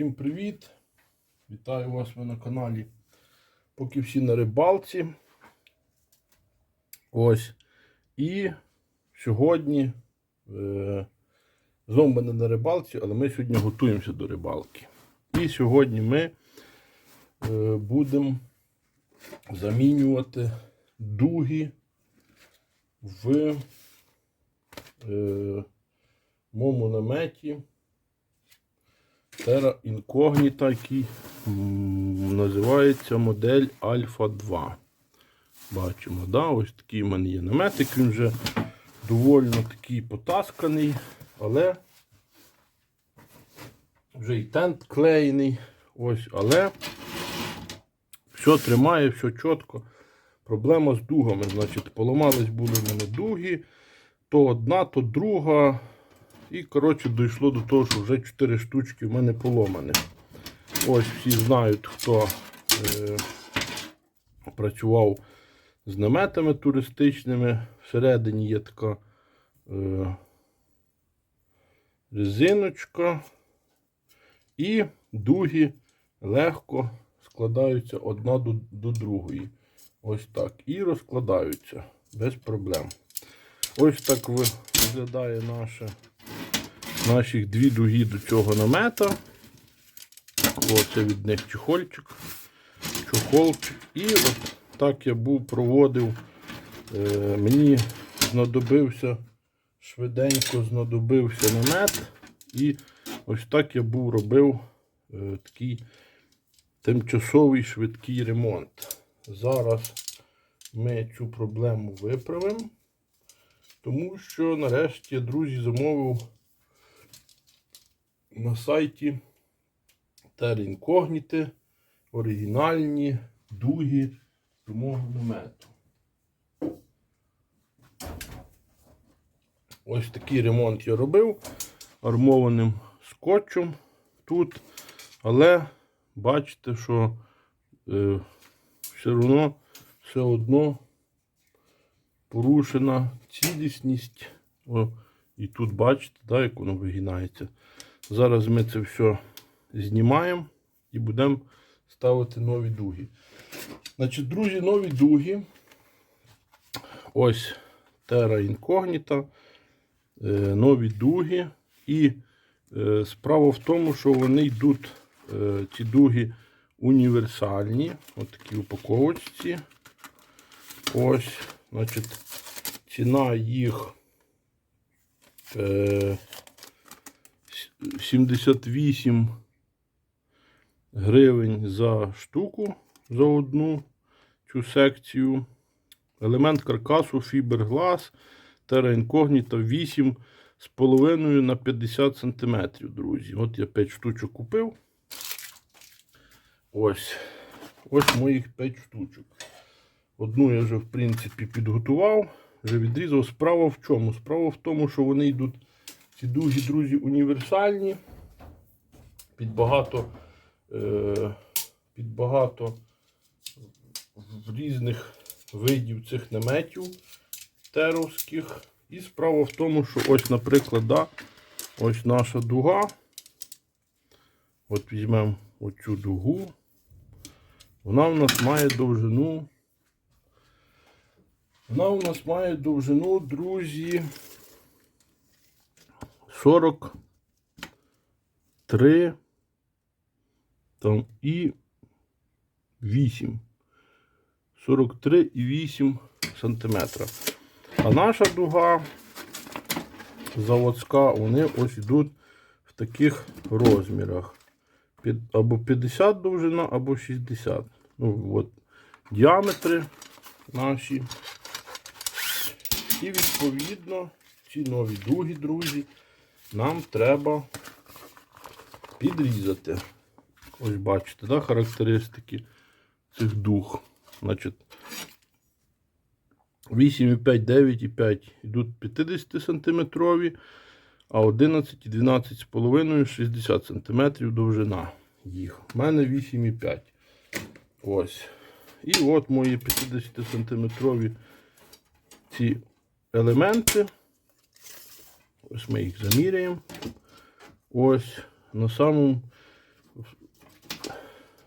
всім привіт! Вітаю вас ви на каналі. Поки всі на рибалці. Ось. І сьогодні е, знову ми не на рибалці, але ми сьогодні готуємося до рибалки. І сьогодні ми е, будемо замінювати дуги в е, моєму наметі. Terra Incognita, який називається модель Alpha 2. Бачимо, да? ось такий в мене є наметик, він вже доволі такий потасканий, але вже і тент клеєний. Ось, але все тримає, все чітко. Проблема з дугами. Значить, поламались були в мене дуги. То одна, то друга. І, коротше, дійшло до того, що вже 4 штучки в мене поломані. Ось всі знають, хто е, працював з наметами туристичними. Всередині є така е, резиночка. І дуги легко складаються одна до, до другої. Ось так. І розкладаються без проблем. Ось так виглядає наша наших дві дуги до цього намета. Оце від них чехольчик, чохолчик. І от так я був проводив. Е, мені знадобився швиденько знадобився намет. І ось так я був робив е, такий тимчасовий швидкий ремонт. Зараз ми цю проблему виправимо. Тому що нарешті друзі, замовив на сайті Incognita оригінальні дуги до мого намету. Ось такий ремонт я робив армованим скотчем тут. Але бачите, що е, все одно все одно порушена цілісність. О, і тут бачите, да, як воно вигинається. Зараз ми це все знімаємо і будемо ставити нові дуги. Значить, друзі, нові дуги. Ось Terra Incognita. Е, нові дуги. І е, справа в тому, що вони йдуть, е, ці дуги універсальні. Ось такі упаковочці. Ось, значить, ціна їх 78 гривень за штуку за одну цю секцію. Елемент каркасу фіберглас Terra Incognita 8 з половиною на 50 см, друзі. От я 5 штучок купив. Ось. Ось моїх 5 штучок. Одну я вже, в принципі, підготував, вже відрізав. Справа в чому? Справа в тому, що вони йдуть, ці дуги, друзі, універсальні. Під багато, е, під багато різних видів цих наметів теровських. І справа в тому, що ось, наприклад, да, ось наша дуга. От візьмемо оцю дугу. Вона в нас має довжину. Вона у нас має довжину, друзі, 43 там і 8. 43 і 8 сантиметра. А наша дуга заводська, вони ось йдуть в таких розмірах. Або 50 довжина, або 60. Ну, от, діаметри наші. І відповідно ці нові дуги, друзі, нам треба підрізати. Ось бачите, да, характеристики цих дуг. Значить, 8,5, 9,5 йдуть 50 см, а 11 і 12,5 60 см довжина їх. У мене 8,5. Ось. І от мої 50 сантиметрові ці елементи. Ось ми їх заміряємо. Ось на самому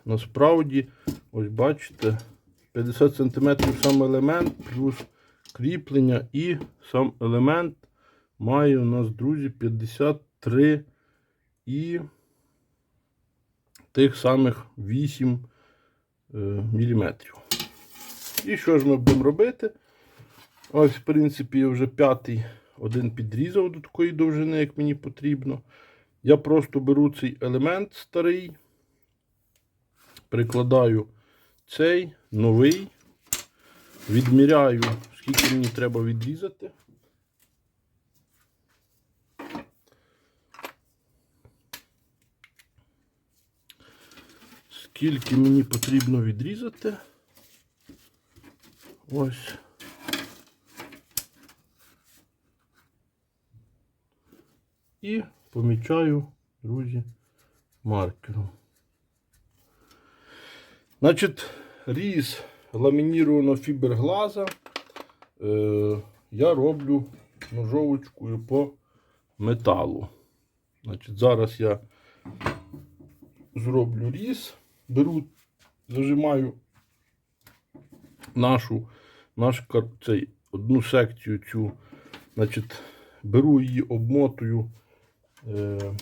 насправді, ось бачите, 50 см сам елемент, плюс кріплення і сам елемент має у нас, друзі, 53 і тих самих 8 е, міліметрів. І що ж ми будемо робити? Ось, в принципі, вже п'ятий один підрізав до такої довжини, як мені потрібно. Я просто беру цей елемент старий, прикладаю цей новий, відміряю, скільки мені треба відрізати. Скільки мені потрібно відрізати. Ось. І помічаю, друзі, маркером. Значить, різ ламінірованого фіберглаза е, я роблю ножовочкою по металу. Значить, зараз я зроблю різ, беру, зажимаю нашу, наш цей, одну секцію цю, значить, беру її, обмотую е,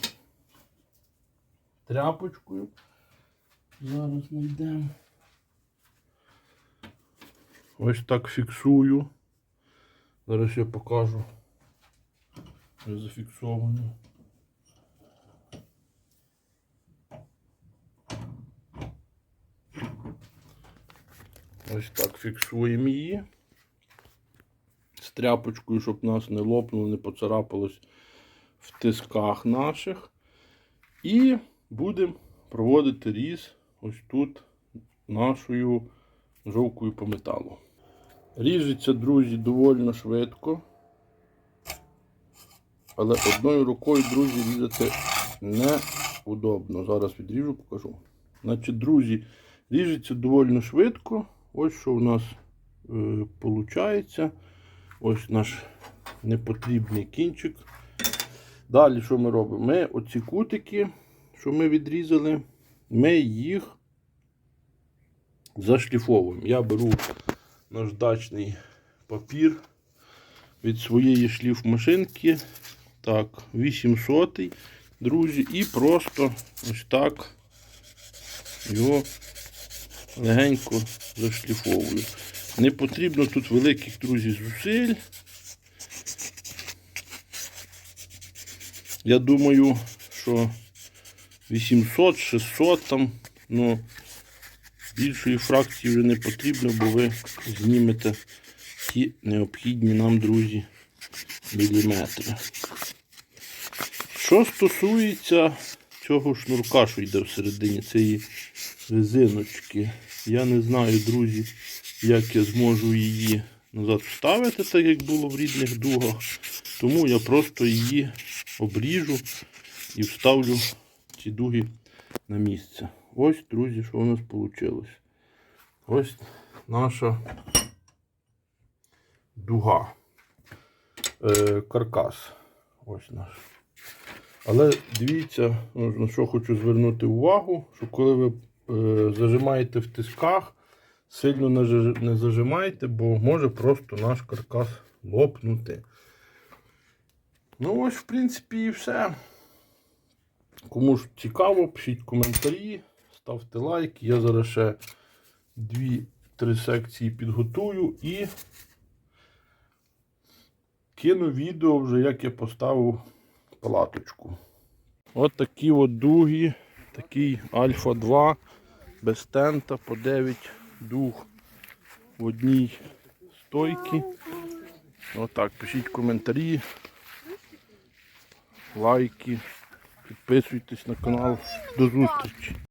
тряпочкою. Зараз знайдемо. Ось так фіксую. Зараз я покажу. Зафіксовано. Ось так фіксуємо її. З тряпочкою, щоб нас не лопнуло, не поцарапалось в тисках наших. І будемо проводити різ ось тут нашою жовкою по металу. Ріжеться, друзі, доволі швидко. Але одною рукою, друзі, різати неудобно. Зараз відріжу, покажу. Значить, друзі, ріжеться доволі швидко. Ось що у нас виходить. Ось наш непотрібний кінчик. Далі що ми робимо? Ми оці кутики, що ми відрізали, ми їх зашліфовуємо. Я беру наждачний папір від своєї шліфмашинки. Так, 800, друзі, і просто ось так його легенько зашліфовую. Не потрібно тут великих, друзі, зусиль. Я думаю, що 800, 600 там, ну, більшої фракції вже не потрібно, бо ви знімете ті необхідні нам, друзі, міліметри. Що стосується цього шнурка, що йде всередині цієї резиночки, я не знаю, друзі, як я зможу її назад вставити, так як було в рідних дугах. Тому я просто її обріжу і вставлю ці дуги на місце. Ось, друзі, що у нас вийшло. Ось наша дуга. Е, каркас. Ось наш. Але дивіться, на що хочу звернути увагу, що коли ви е, зажимаєте в тисках, сильно не, зажимайте, бо може просто наш каркас лопнути. Ну ось, в принципі, і все. Кому ж цікаво, пишіть коментарі, ставте лайк. Я зараз ще дві-три секції підготую і кину відео вже, як я поставив палаточку. От такі от дуги, такий Альфа 2 без тента по 9 дуг в одній стойці. Отак, пишіть коментарі, лайки, підписуйтесь на канал. До зустрічі!